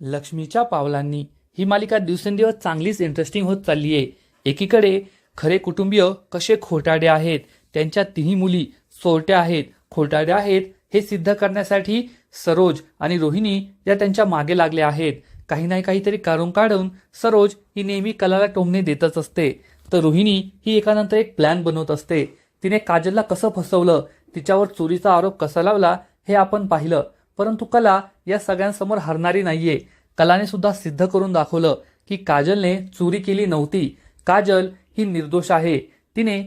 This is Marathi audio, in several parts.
लक्ष्मीच्या पावलांनी ही मालिका दिवसेंदिवस चांगलीच इंटरेस्टिंग होत चालली आहे. एकीकडे खरे कुटुंबीय कसे खोटाडे आहेत त्यांच्या तिन्ही मुली चोरट्या आहेत खोटाड्या आहेत हे सिद्ध करण्यासाठी सरोज आणि रोहिणी या त्यांच्या मागे लागल्या आहेत. काही नाही काहीतरी काढून काढून सरोज ही नेहमी कलाला टोमणे देतच असते. तर रोहिणी ही एकानंतर एक प्लॅन बनवत असते. तिने काजलला कसं फसवलं तिच्यावर चोरीचा आरोप कसा लावला हे आपण पाहिलं. परंतु कला या सगळ्यांसमोर हरणारी नाहीये. कलाने सुद्धा सिद्ध करून दाखवलं की काजलने चोरी केली नव्हती. काजल ही निर्दोष आहे. तिने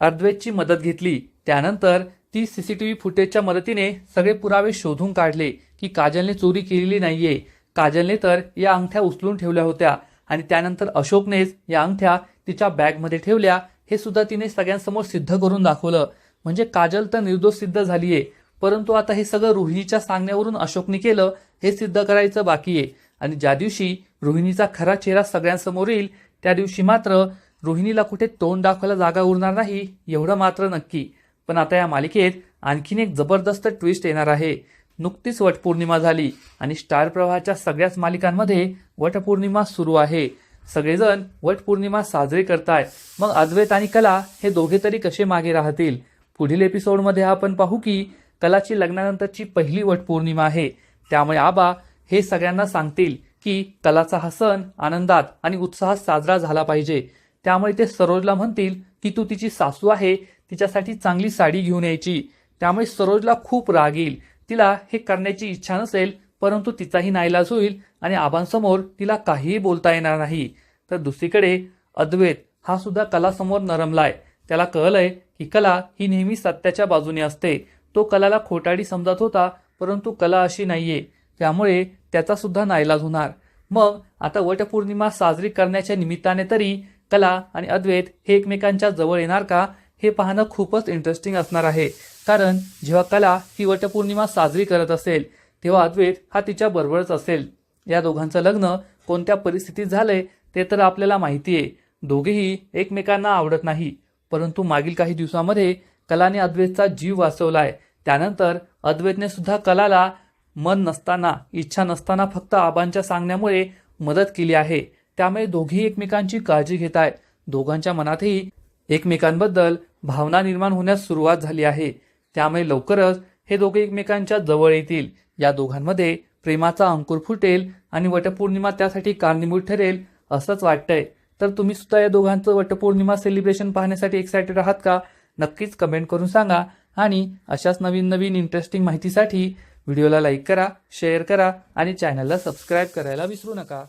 अद्वैतची मदत घेतली. त्यानंतर ती सी सी टी व्ही फुटेजच्या मदतीने सगळे पुरावे शोधून काढले की काजलने चोरी केलेली नाहीये. काजलने तर या अंगठ्या उचलून ठेवल्या होत्या आणि त्यानंतर अशोकनेच या अंगठ्या तिच्या बॅगमध्ये ठेवल्या. हे सुद्धा तिने सगळ्यांसमोर सिद्ध करून दाखवलं. म्हणजे काजल तर निर्दोष सिद्ध झालीये. परंतु आता हे सगळं रोहिणीच्या सांगण्यावरून अशोकने केलं हे सिद्ध करायचं बाकी आहे. आणि ज्या दिवशी रोहिणीचा खरा चेहरा सगळ्यांसमोर येईल त्या दिवशी मात्र रोहिणीला कुठे तोंड दाखवायला जागा उरणार नाही एवढं मात्र नक्की. पण आता या मालिकेत आणखीन एक जबरदस्त ट्विस्ट येणार आहे. नुकतीच वटपौर्णिमा झाली आणि स्टार प्रवाहाच्या सगळ्याच मालिकांमध्ये वटपौर्णिमा सुरू आहे. सगळेजण वटपौर्णिमा साजरी करताय. मग अद्वैत आणि कला हे दोघे तरी कसे मागे राहतील? पुढील एपिसोडमध्ये आपण पाहू की कलाची लग्नानंतरची पहिली वटपौर्णिमा आहे. त्यामुळे आबा हे सगळ्यांना सांगतील की कलाचा हा सण आनंदात आणि उत्साहात साजरा झाला पाहिजे. त्यामुळे ते सरोजला म्हणतील की तू तिची सासू आहे तिच्यासाठी चांगली साडी घेऊन यायची. त्यामुळे सरोजला खूप राग येईल. तिला हे करण्याची इच्छा नसेल परंतु तिचाही नाईलाज होईल आणि आबांसमोर तिला काहीही बोलता येणार नाही. तर दुसरीकडे अद्वैत हा सुद्धा कलासमोर नरमलाय. त्याला कळलंय की कला ही नेहमी सत्याच्या बाजूने असते. तो कलाला खोटाडी समजत होता परंतु कला अशी नाहीये. त्यामुळे त्याचा सुद्धा नाईलाज होणार. मग आता वटपौर्णिमा साजरी करण्याच्या निमित्ताने तरी कला आणि अद्वैत हे एकमेकांच्या जवळ येणार का हे पाहणं खूपच इंटरेस्टिंग असणार आहे. कारण जेव्हा कला ही वटपौर्णिमा साजरी करत असेल तेव्हा अद्वैत हा तिच्या बरोबरच असेल. या दोघांचं लग्न कोणत्या परिस्थितीत झालंय ते तर आपल्याला माहिती आहे दोघेही एकमेकांना आवडत नाही. परंतु मागील काही दिवसामध्ये कलाने अद्वैतचा जीव वाचवलाय. त्यानंतर अद्वैतने सुद्धा कलाला मन नसताना इच्छा नसताना फक्त आबांच्या सांगण्यामुळे मदत केली आहे. त्यामुळे दोघेही एकमेकांची काळजी घेत आहेत. दोघांच्या मनातही एकमेकांबद्दल भावना निर्माण होण्यास सुरुवात झाली आहे. त्यामुळे लवकरच हे दोघे एकमेकांच्या जवळ येतील. या दोघांमध्ये प्रेमाचा अंकुर फुटेल आणि वटपौर्णिमा त्यासाठी कारणीभूत ठरेल असंच वाटतंय. तर तुम्ही सुद्धा या दोघांचं वटपौर्णिमा सेलिब्रेशन पाहण्यासाठी एक्सायटेड आहात का? नक्कीच कमेंट करून सांगा. आणि अशाच नवीन नवीन इंटरेस्टिंग माहितीसाठी व्हिडिओला लाईक करा शेअर करा आणि चॅनलला सबस्क्राईब करायला विसरू नका.